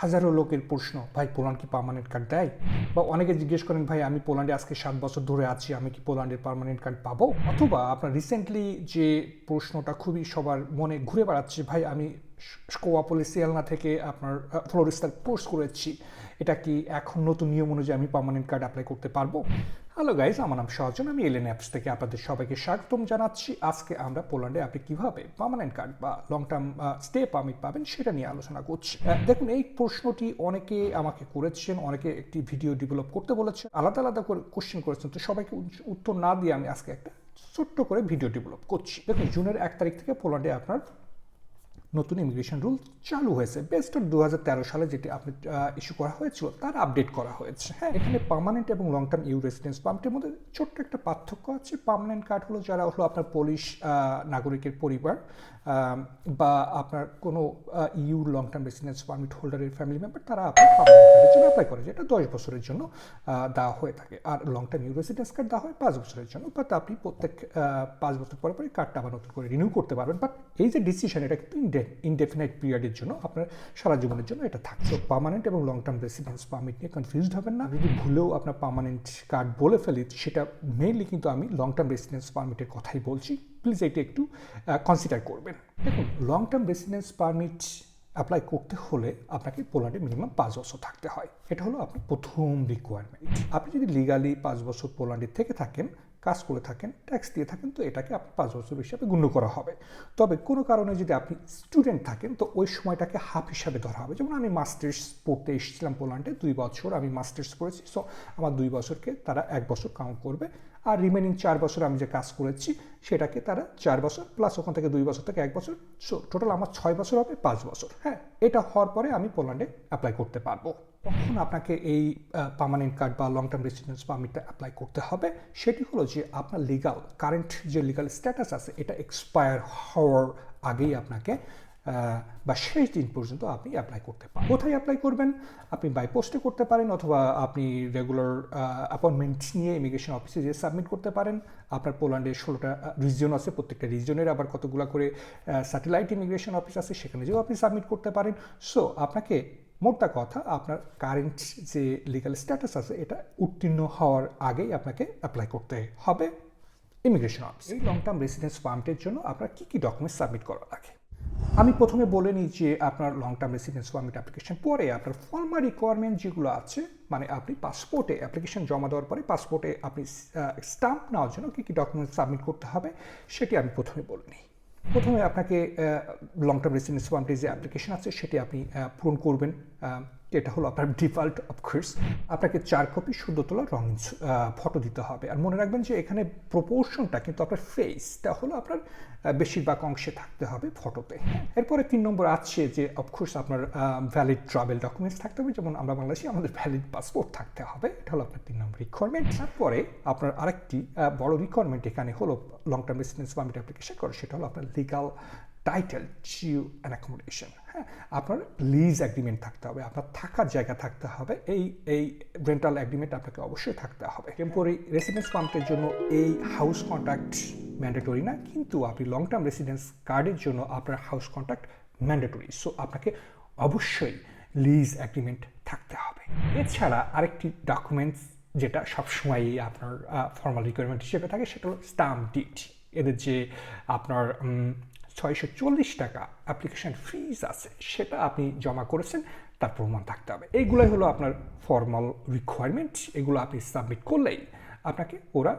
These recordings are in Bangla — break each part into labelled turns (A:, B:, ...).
A: হাজারো লোকের প্রশ্ন, ভাই, পোল্যান্ড কি পার্মানেন্ট কার্ড দেয়? বা অনেকে জিজ্ঞেস করেন, ভাই, আমি পোল্যান্ডে আজকে সাত বছর ধরে আছি, আমি কি পোল্যান্ডের পার্মানেন্ট কার্ড পাবো? অথবা আপনার রিসেন্টলি যে প্রশ্নটা খুবই সবার মনে ঘুরে বেড়াচ্ছে, ভাই, আমি স্কোয়াপলি সিয়ালনা থেকে আপনার ফ্লোরিস্তার কোর্স করেছি, এটা কি এখন নতুন নিয়ম অনুযায়ী আমি পারমানেন্ট কার্ড অ্যাপ্লাই করতে পারব? হ্যালো গাইজ আমার নাম সহজন আমি এলেন অ্যাপস থেকে আপনাদের সবাইকে স্বাগতম জানাচ্ছি। আজকে আমরা পোল্যান্ডে আপনি কীভাবে পার্মানেন্ট কার্ড বা লং টার্ম স্টে পারমিট পাবেন সেটা নিয়ে আলোচনা করছি। দেখুন, এই প্রশ্নটি অনেকে আমাকে করেছেন, অনেকে একটি ভিডিও ডেভেলপ করতে বলেছেন আলাদা আলাদা করে কোশ্চেন করেছেন, তো সবাইকে উত্তর না দিয়ে আমি আজকে একটা ছোট্ট করে ভিডিও ডেভেলপ করছি। দেখুন, জুনের এক তারিখ থেকে পোল্যান্ডে আপনার নতুন ইমিগ্রেশন রুল চালু হয়েছে। বেস্ট অন দু সালে যেটি আপনি ইস্যু করা হয়েছিল, তার আপডেট করা হয়েছে। হ্যাঁ এখানে পার্মানেন্ট এবং লং টার্ম ইউ রেসিডেন্স পার্মিটের মধ্যে ছোট্ট একটা পার্থক্য আছে। পার্মানেন্ট কার্ড হলো যারা হলো আপনার পুলিশ নাগরিকের পরিবার বা আপনার কোনো EU long term residence permit হোল্ডারের ফ্যামিলি মেম্বার তারা আপনার পার্মানেন্ট কার্ডের জন্য অ্যাপ্লাই করে, যেটা দশ বছরের জন্য দেওয়া হয়ে থাকে। আর long term EU residence card দেওয়া হয় পাঁচ বছরের জন্য বাট আপনি প্রত্যেক পাঁচ বছর পরে পরে কার্ডটা আবার নতুন করে রিনিউ করতে পারবেন। বাট এই যে ডিসিশন এটা কিন্তু ইনডেফিনাইট পিরিয়ডের জন্য আপনার সারা জীবনের জন্য এটা থাকছে। পার্মানেন্ট এবং লং টার্ম রেসিডেন্স পারমিট নিয়ে কনফিউজড হবেন না। যদি ভুলেও আপনার পার্মানেন্ট কার্ড বলে ফেলি, সেটা মেইনলি কিন্তু আমি লং টার্ম রেসিডেন্স পারমিটের কথাই বলছি। প্লিজ এটা একটু কনসিডার করবেন। দেখুন long term residence permit apply করতে হলে আপনাকে পোল্যান্ডে মিনিমাম পাঁচ বছর থাকতে হয়। এটা হলো আপনার প্রথম রিকোয়ারমেন্ট আপনি যদি লিগালি পাঁচ বছর পোল্যান্ডে থেকে থাকেন কাজ করে থাকেন ট্যাক্স দিয়ে থাকেন, তো এটাকে আপনি পাঁচ বছর হিসাবে গণ্য করা হবে। তবে কোনো কারণে যদি আপনি স্টুডেন্ট থাকেন, তো ওই সময়টাকে হাফ হিসাবে ধরা হবে। যেমন আমি মাস্টার্স পড়তে এসেছিলাম পোল্যান্ডে, দুই বছর আমি মাস্টার্স করেছি সো আমার দুই বছরকে তারা এক বছর কাউন্ট করবে। আর রিমেনিং চার বছর আমি যে কাজ করেছি, সেটাকে তারা চার বছর প্লাস ওখান থেকে দুই বছর থেকে এক বছর সো টোটাল আমার ছয় বছর হবে, পাঁচ বছর। হ্যাঁ এটা হওয়ার পরে আমি পোল্যান্ডে অ্যাপ্লাই করতে পারব। তখন আপনাকে এই পার্মানেন্ট কার্ড বা লং টার্ম রেসিডেন্স পারমিটটা অ্যাপ্লাই করতে হবে। সেটি হলো যে আপনার লিগাল কারেন্ট যে লিগাল স্ট্যাটাস আছে, এটা এক্সপায়ার হওয়ার আগেই আপনাকে বা শেষ দিন পর্যন্ত আপনি অ্যাপ্লাই করতে পারেন। কোথায় অ্যাপ্লাই করবেন? আপনি বাই পোস্টে করতে পারেন অথবা আপনি রেগুলার অ্যাপয়েন্টমেন্ট নিয়ে ইমিগ্রেশন অফিসে যেয়ে সাবমিট করতে পারেন। আপনার পোল্যান্ডের ষোলোটা রিজিয়ন আছে, প্রত্যেকটা রিজিয়নের আবার কতগুলো করে স্যাটেলাইট ইমিগ্রেশন অফিস আছে, সেখানে যেও আপনি সাবমিট করতে পারেন। সো আপনাকে মোটটা কথা, আপনার কারেন্ট যে লিগাল স্ট্যাটাস আছে, এটা উত্তীর্ণ হওয়ার আগেই আপনাকে অ্যাপ্লাই করতে হবে। ইমিগ্রেশন অফিস এই লং টার্ম রেসিডেন্স পারমিটের জন্য আপনার কী কী ডকুমেন্টস সাবমিট করা লাগে? আমি প্রথমে বলে নিই যে আপনার long term residence permit application পরে আপনার ফর্মাল রিকোয়ারমেন্ট যেগুলো আছে মানে আপনি পাসপোর্টে অ্যাপ্লিকেশন জমা দেওয়ার পরে পাসপোর্টে আপনি স্টাম্প নেওয়ার জন্য কী কী ডকুমেন্টস সাবমিট করতে হবে, সেটি আমি প্রথমে বলে নিই। প্রথমে আপনাকে লং টার্ম রেসিডেন্স পারমিটের যে অ্যাপ্লিকেশন আছে সেটি আপনি পূরণ করবেন। এটা হলো আপনার ডিফল্ট অফকোর্স আপনাকে চার কপি শুদ্ধ তোলা রঙিন ফটো দিতে হবে। আর মনে রাখবেন যে এখানে প্রপোর্শনটা কিন্তু আপনার ফেসটা হলো আপনার বেশিরভাগ অংশে থাকতে হবে ফটোতে এরপরে তিন নম্বর আছে যে অফকোর্স আপনার ভ্যালিড ট্রাভেল ডকুমেন্টস থাকতে হবে, যেমন আমরা বাংলাদেশি আমাদের ভ্যালিড পাসপোর্ট থাকতে হবে, এটা হলো আপনার তিন নম্বর রিকোয়ারমেন্ট তারপরে আপনার আরেকটি বড় রিকোয়ারমেন্ট এখানে হলো long term residence permit application করে, সেটা হলো আপনার লিগাল টাইটেল চিউ অ্যান্ড অ্যাকোমোডেশন হ্যাঁ আপনার লিজ অ্যাগ্রিমেন্ট থাকতে হবে, আপনার থাকার জায়গা থাকতে হবে, এই এই রেন্টাল অ্যাগ্রিমেন্ট আপনাকে অবশ্যই থাকতে হবে। টেম্পোরি রেসিডেন্স পাম্পের জন্য এই হাউস কন্ট্রাক্ট ম্যান্ডেটরি না, কিন্তু আপনি লং টার্ম রেসিডেন্স কার্ডের জন্য আপনার হাউস কন্ট্রাক্ট ম্যান্ডেটরি সো আপনাকে অবশ্যই লিজ অ্যাগ্রিমেন্ট থাকতে হবে। এছাড়া আরেকটি ডকুমেন্টস যেটা সবসময়ই আপনার ফর্মাল রিকোয়ারমেন্ট হিসেবে থাকে, সেটা হলো স্টাম্প ডিট এদের যে আপনার ছয়শো চল্লিশ টাকা অ্যাপ্লিকেশন ফিজ আছে, সেটা আপনি জমা করেছেন, তার প্রমাণ থাকতে হবে। এইগুলোই হলো আপনার ফর্মাল রিকোয়ারমেন্ট এগুলো আপনি সাবমিট করলেই আপনাকে ওরা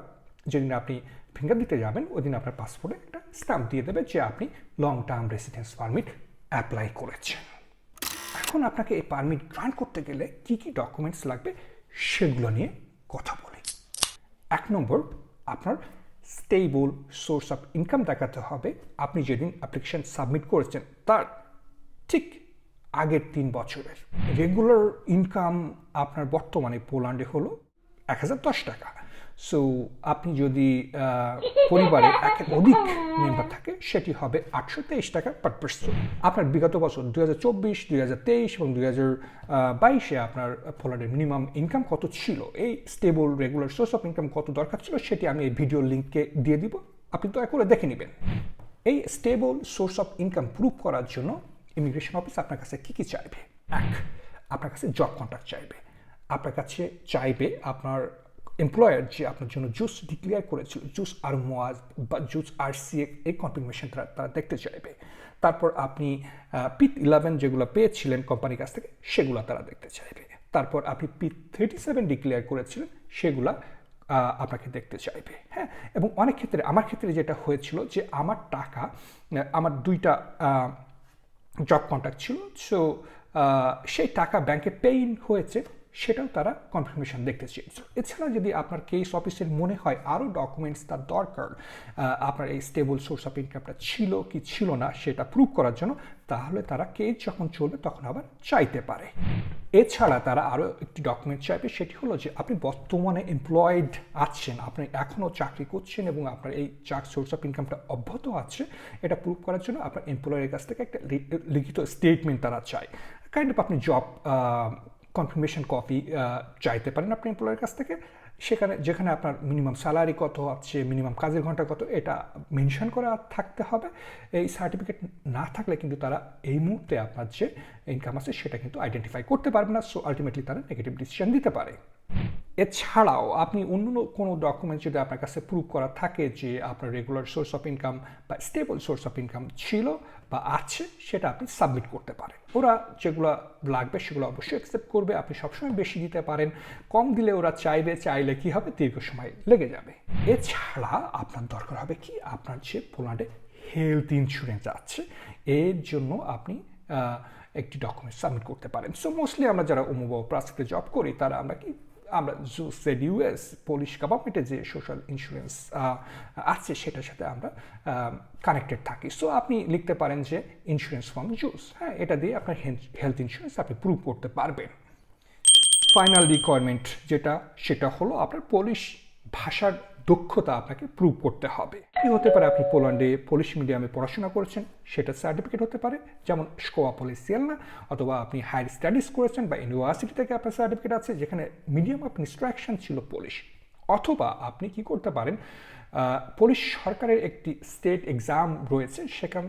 A: যেদিন আপনি ফিঙ্গার দিতে যাবেন ওই দিন আপনার পাসপোর্টে একটা স্টাম্প দিয়ে দেবে যে আপনি long term residence permit apply করেছেন। এখন আপনাকে এই পারমিট গ্রান্ট করতে গেলে কি কি ডকুমেন্টস লাগবে, সেগুলো নিয়ে কথা বলি। এক নম্বর, আপনার স্টেবল সোর্স অফ ইনকাম দেখাতে হবে। আপনি যেদিন অ্যাপ্লিকেশন সাবমিট করেছেন, তার ঠিক আগের তিন বছরের। রেগুলার ইনকাম আপনার বর্তমানে পোল্যান্ডে হলো এক হাজার দশ টাকা। সো আপনি যদি পরিবারে একের অধিক মেম্বার থাকে, সেটি হবে আটশো তেইশ টাকা পার পার্সন আপনার বিগত বছর দুই হাজার চব্বিশ, দুই হাজার তেইশ এবং দুই হাজার বাইশে আপনার পোল্যান্ডের মিনিমাম ইনকাম কত ছিল? এই stable regular source of income কত দরকার ছিল, সেটি আমি এই ভিডিও লিঙ্কে দিয়ে দিব। আপনি দয়া করে দেখে নেবেন। এই stable source of income prove করার জন্য ইমিগ্রেশন অফিস আপনার কাছে কী কী চাইবে? এক, আপনার কাছে জব কন্ট্রাক্ট চাইবে। আপনার কাছে চাইবে আপনার এমপ্লয়ার যে আপনার জন্য জুস ডিক্লেয়ার করেছিল জুস আর মোয়াজ বা জুস আর সি এই কনফার্মেশন তারা তারা দেখতে চাইবে। তারপর আপনি পিত ইলেভেন যেগুলো পেয়েছিলেন কোম্পানির কাছ থেকে, সেগুলো তারা দেখতে চাইবে। তারপর আপনি পিত থার্টি সেভেন ডিক্লেয়ার করেছিলেন, সেগুলা আপনাকে দেখতে চাইবে হ্যাঁ? এবং অনেক ক্ষেত্রে, আমার ক্ষেত্রে যেটা হয়েছিল যে আমার টাকা আমার দুইটা জব কন্ট্রাক্ট ছিল সো সেই টাকা ব্যাংকে পেইন হয়েছে। সেটাও তারা কনফার্মেশন দেখতে চেয়েছিল এছাড়া যদি আপনার কেস অফিসের মনে হয় আরও ডকুমেন্টস তার দরকার আপনার এই স্টেবল সোর্স অফ ইনকামটা ছিল কি ছিল না সেটা প্রুভ করার জন্য, তাহলে তারা কেস যখন চলবে তখন আবার চাইতে পারে। এছাড়া তারা আরও একটি ডকুমেন্ট চাইবে, সেটি হলো যে আপনি বর্তমানে এমপ্লয়েড আছেন, আপনি এখনও চাকরি করছেন এবং আপনার এই চাক সোর্স অফ ইনকামটা অব্যাহত আছে, এটা প্রুভ করার জন্য আপনার এমপ্লয়ের কাছ থেকে একটা লিখিত স্টেটমেন্ট তারা চায়। কাইন্ড অফ আপনি জব কনফার্মেশন কপি চাইতে পারেন আপনি এমপ্লয়ের কাছ থেকে। সেখানে, যেখানে আপনার মিনিমাম স্যালারি কত আছে মিনিমাম কাজের ঘণ্টা কত, এটা মেনশন করা থাকতে হবে। এই সার্টিফিকেট না থাকলে কিন্তু তারা এই মুহূর্তে আপনার যে ইনকাম আছে, সেটা কিন্তু আইডেন্টিফাই করতে পারবে না সো আলটিমেটলি তারা নেগেটিভ ডিসিশন দিতে পারে। এছাড়াও আপনি অন্য কোনো ডকুমেন্ট যদি আপনার কাছে প্রুভ করা থাকে যে আপনার রেগুলার সোর্স অফ ইনকাম বা স্টেবল সোর্স অফ ইনকাম ছিল বা আছে, সেটা আপনি সাবমিট করতে পারেন। ওরা যেগুলো লাগবে সেগুলো অবশ্যই অ্যাকসেপ্ট করবে। আপনি সবসময় বেশি দিতে পারেন। কম দিলে ওরা চাইবে, চাইলে কি হবে? দীর্ঘ সময় লেগে যাবে। এছাড়া আপনার দরকার হবে কি? আপনার যে পোল্যান্ডে হেলথ ইন্স্যুরেন্স আছে, এর জন্য আপনি একটি ডকুমেন্ট সাবমিট করতে পারেন। সো মোস্টলি আমরা যারা অমুব প্রাসিতে জব করি, তারা আমরা কি আমরা জেড ইউএস পুলিশ গভর্নমেন্টের যে সোশ্যাল ইন্স্যুরেন্স আছে, সেটার সাথে আমরা কানেক্টেড থাকি। সো আপনি লিখতে পারেন যে ইন্স্যুরেন্স ফর্ম জুস হ্যাঁ এটা দিয়ে আপনার হেলথ ইন্স্যুরেন্স আপনি প্রুভ করতে পারবেন। ফাইনাল রিকোয়ারমেন্ট যেটা, সেটা হলো আপনার পোলিশ ভাষার দক্ষতা আপনাকে প্রুভ করতে হবে। কি হতে পারে? আপনি পোল্যান্ডে পোলিশ মিডিয়ামে পড়াশোনা করেছেন সেটা সার্টিফিকেট হতে পারে। যেমন স্কোয়া পলিসিয়াল না অথবা আপনি হায়ার স্টাডিজ করেছেন বা ইউনিভার্সিটি থেকে আপনার সার্টিফিকেট আছে, যেখানে মিডিয়াম অফ ইনস্ট্রাকশন ছিল পোলিশ অথবা আপনি কি করতে পারেন পোলিশ সরকারের একটি স্টেট এক্সাম রয়েছে, সেখান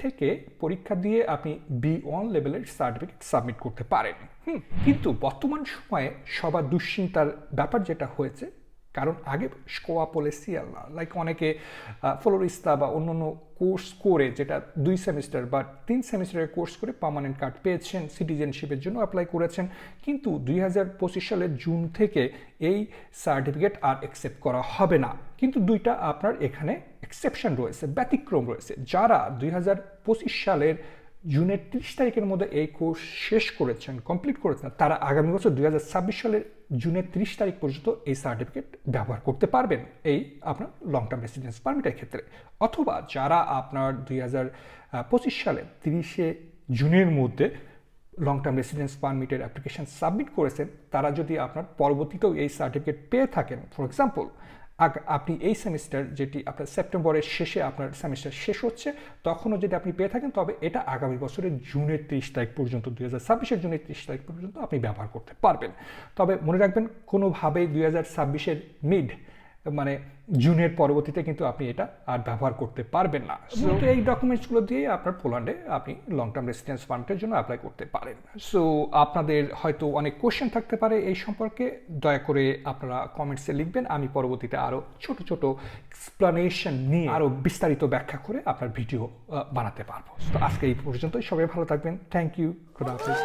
A: থেকে পরীক্ষা দিয়ে আপনি বি ওয়ান লেভেলের সার্টিফিকেট সাবমিট করতে পারেন। কিন্তু বর্তমান সময়ে সবার দুশ্চিন্তার ব্যাপার যেটা হয়েছে কারণ আগে স্কোয়া পলিসিয়াল না লাইক অনেকে ফ্লোরিস্তা বা অন্য অন্য কোর্স করে যেটা দুই সেমিস্টার বা তিন সেমিস্টারের কোর্স করে পার্মানেন্ট কার্ড পেয়েছেন সিটিজেনশিপের জন্য অ্যাপ্লাই করেছেন। কিন্তু দুই হাজার পঁচিশ সালের জুন থেকে এই সার্টিফিকেট আর অ্যাকসেপ্ট করা হবে না। কিন্তু দুইটা আপনার এখানে এক্সেপশন রয়েছে, ব্যতিক্রম রয়েছে। যারা দুই হাজার পঁচিশ সালের জুনের তিরিশ তারিখের মধ্যে এই কোর্স শেষ করেছেন কমপ্লিট করেছেন, তারা আগামী বছর দুই হাজার ছাব্বিশ সালের জুনের তিরিশ তারিখ পর্যন্ত এই সার্টিফিকেট ব্যবহার করতে পারবেন, এই আপনার লং টার্ম রেসিডেন্স পারমিটের ক্ষেত্রে। অথবা যারা আপনার দুই হাজার পঁচিশ সালে তিরিশে জুনের মধ্যে লং টার্ম রেসিডেন্স পারমিটের অ্যাপ্লিকেশন সাবমিট করেছেন, তারা যদি আপনার পরবর্তীতেও এই সার্টিফিকেট পেয়ে থাকেন ফর এক্সাম্পল আপনি এই সেমিস্টার যেটি আপনার সেপ্টেম্বরের শেষে আপনার সেমিস্টার শেষ হচ্ছে, তখনও যদি আপনি পেয়ে থাকেন, তবে এটা আগামী বছরের জুনের তিরিশ তারিখ পর্যন্ত, দুই হাজার ছাব্বিশের জুনের তিরিশ তারিখ পর্যন্ত আপনি ব্যবহার করতে পারবেন। তবে মনে রাখবেন, কোনোভাবেই দুই হাজার ছাব্বিশের মিড মানে জুনের পরবর্তীতে কিন্তু আপনি এটা আর ব্যবহার করতে পারবেন না। তো এই ডকুমেন্টসগুলো দিয়ে আপনার পোল্যান্ডে আপনি লং টার্ম রেসিডেন্স পারমিটের জন্য অ্যাপ্লাই করতে পারেন। সো আপনাদের হয়তো অনেক কোশ্চেন থাকতে পারে এই সম্পর্কে। দয়া করে আপনারা কমেন্টসে লিখবেন। আমি পরবর্তীতে আরও ছোট ছোট এক্সপ্লানেশন নিয়ে আরও বিস্তারিত ব্যাখ্যা করে আপনার ভিডিও বানাতে পারব। তো আজকে এই পর্যন্তই। সবাই ভালো থাকবেন। থ্যাংক ইউ খুদা হাফিজ